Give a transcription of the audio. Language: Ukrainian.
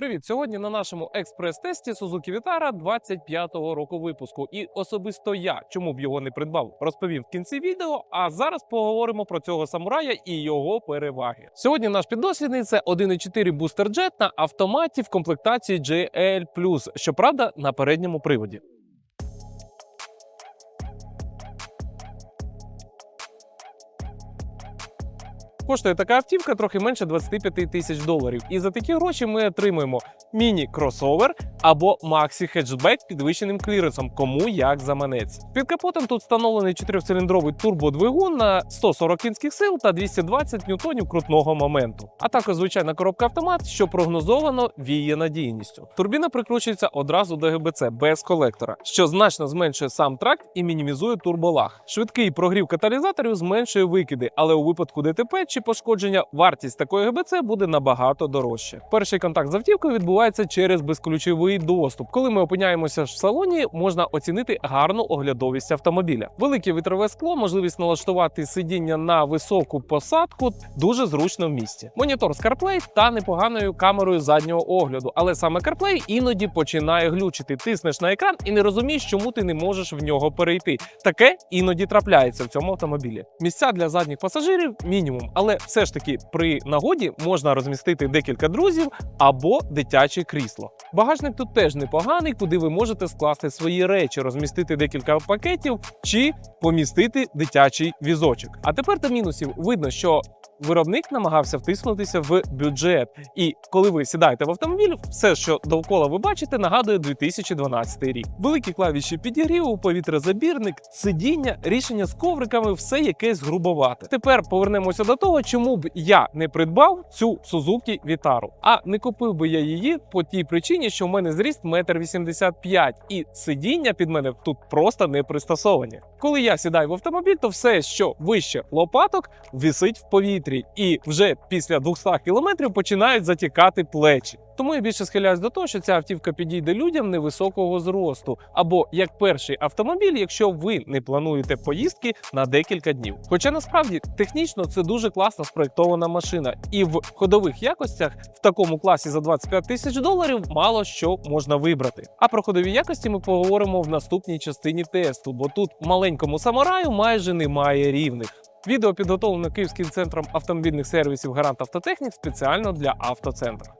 Привіт! Сьогодні на нашому експрес-тесті Suzuki Vitara 25-го року випуску. І особисто я, чому б його не придбав, розповім в кінці відео. А зараз поговоримо про цього самурая і його переваги. Сьогодні наш піддослідний це 1.4 бустер джет на автоматі в комплектації JL+, щоправда, на передньому приводі. Коштує така автівка трохи менше 25 тисяч доларів. І за такі гроші ми отримуємо міні-кросовер або максі хеджбек підвищеним кліренсом, кому як заманеться. Під капотом тут встановлений 4-циліндровий турбодвигун на 140 кінських сил та 220 ньютонів крутного моменту. А також звичайна коробка автомат, що прогнозовано віє надійністю. Турбіна прикручується одразу до ГБЦ без колектора, що значно зменшує сам тракт і мінімізує турболаг. Швидкий прогрів каталізаторів зменшує викиди, але у випадку ДТП чи пошкодження вартість такої ГБЦ буде набагато дорожче. Перший контакт з автівкою відбувається через безключовий доступ. Коли ми опиняємося в салоні, можна оцінити гарну оглядовість автомобіля. Велике вітрове скло, можливість налаштувати сидіння на високу посадку дуже зручно в місті. Монітор з CarPlay та непоганою камерою заднього огляду, але саме CarPlay іноді починає глючити. Тиснеш на екран і не розумієш, чому ти не можеш в нього перейти. Таке іноді трапляється в цьому автомобілі. Місця для задніх пасажирів мінімум, але все ж таки при нагоді можна розмістити декілька друзів або дитяче крісло. Багажник тут теж непоганий, куди ви можете скласти свої речі, розмістити декілька пакетів чи помістити дитячий візочок. А тепер до мінусів видно, що виробник намагався втиснутися в бюджет. І коли ви сідаєте в автомобіль, все, що довкола ви бачите, нагадує 2012 рік. Великі клавіші підігріву, повітрозабірник, сидіння, рішення з ковриками, все якесь грубовате. Тепер повернемося до того, чому б я не придбав цю Suzuki Vitara. А не купив би я її по тій причині, що в мене зріст 1,85 м, і сидіння під мене тут просто не пристосовані. Коли я сідаю в автомобіль, то все, що вище лопаток, висить в повітрі, і вже після 200 км починають затікати плечі. Тому я більше схиляюсь до того, що ця автівка підійде людям невисокого зросту, або як перший автомобіль, якщо ви не плануєте поїздки на декілька днів. Хоча насправді технічно це дуже класно спроєктована машина, і в ходових якостях в такому класі за 25 тисяч доларів мало що можна вибрати. А про ходові якості ми поговоримо в наступній частині тесту, бо тут маленькому самураю майже немає рівних. Відео підготовлено Київським центром автомобільних сервісів Гарант Автотехнік спеціально для автоцентру.